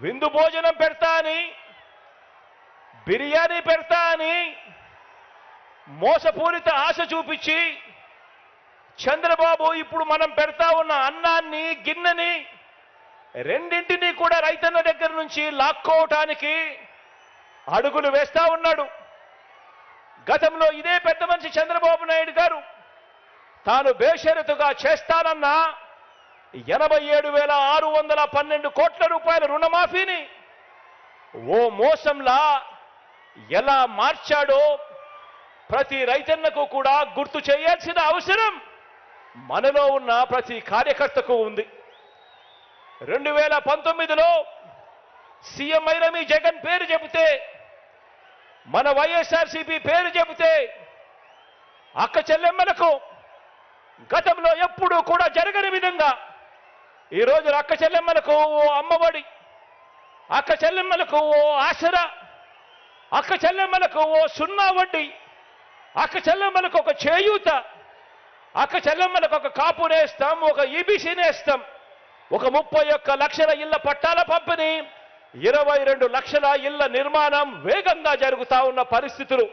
విందు భోజనం పెడతా అని బిర్యానీ పెడతా అని మోసపూరిత ఆశ చూపించి చంద్రబాబు ఇప్పుడు మనం పెడతా ఉన్న అన్నాన్ని గిన్నెని రెండింటినీ కూడా రైతన్న దగ్గర నుంచి లాక్కోవటానికి అడుగులు వేస్తా ఉన్నాడు. గతంలో ఇదే పెద్ద మనిషి చంద్రబాబు నాయుడు గారు తాను బేషరతుగా చేస్తానన్నా ఎనభై ఏడు వేల ఆరు వందల పన్నెండు కోట్ల రూపాయల రుణమాఫీని ఓ మోసంలా ఎలా మార్చాడో ప్రతి రైతన్నకు కూడా గుర్తు చేయాల్సిన అవసరం మనలో ఉన్న ప్రతి కార్యకర్తకు ఉంది. రెండు వేల పంతొమ్మిదిలో సీఎం అయిన మీ జగన్ పేరు చెబితే మన వైఎస్ఆర్సీపీ పేరు చెబితే అక్క చెల్లెమ్మలకు గతంలో ఎప్పుడూ కూడా జరగని విధంగా ఈరోజు అక్క చెల్లెమ్మలకు ఓ అమ్మఒడి అక్క చెల్లెమ్మలకు ఓ ఆసరా అక్క చెల్లెమ్మలకు ఓ సున్నా వడ్డీ అక్క చెల్లెమ్మలకు ఒక చేయూత అక్క చెల్లెమ్మలకు ఒక కాపునేస్తాం ఒక ఈబీసీ నేస్తాం. ఒక ముప్పై ఒక్క లక్షల ఇళ్ళ పట్టాల పంపిణీ ఇరవై రెండు లక్షల ఇళ్ళ నిర్మాణం వేగంగా జరుగుతా ఉన్న పరిస్థితులు.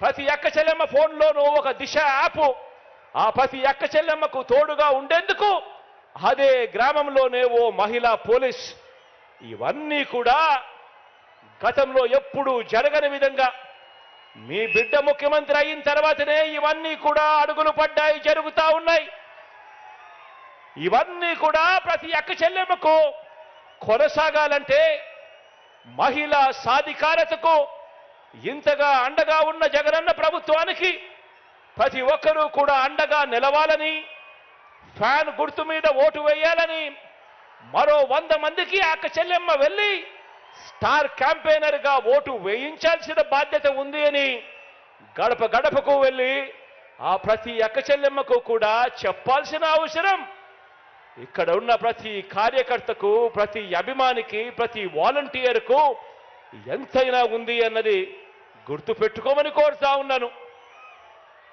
ప్రతి అక్క చెల్లెమ్మ ఫోన్లోనూ ఒక దిశ యాప్. ఆ ప్రతి అక్క చెల్లెమ్మకు తోడుగా ఉండేందుకు అదే గ్రామంలోనే ఓ మహిళా పోలీస్. ఇవన్నీ కూడా గతంలో ఎప్పుడూ జరగని విధంగా మీ బిడ్డ ముఖ్యమంత్రి అయిన తర్వాతనే ఇవన్నీ కూడా అడుగులు పడ్డాయి జరుగుతా ఉన్నాయి. ఇవన్నీ కూడా ప్రతి అక్క చెల్లెమ్మకు కొనసాగాలంటే మహిళా సాధికారతకు ఇంతగా అండగా ఉన్న జగనన్న ప్రభుత్వానికి ప్రతి ఒక్కరూ కూడా అండగా నిలవాలని ఫ్యాన్ గుర్తు మీద ఓటు వేయాలని మరో వంద మందికి అక్క చెల్లెమ్మ వెళ్ళి స్టార్ క్యాంపెయినర్గా ఓటు వేయించాల్సిన బాధ్యత ఉంది అని గడప గడపకు వెళ్ళి ఆ ప్రతి అక్క చెల్లెమ్మకు కూడా చెప్పాల్సిన అవసరం. ఇక్కడ ఉన్న ప్రతి కార్యకర్తకు ప్రతి అభిమానికి ప్రతి వాలంటీర్కు ఎంతైనా ఉంది అన్నది గుర్తుపెట్టుకోమని కోరుతా ఉన్నాను.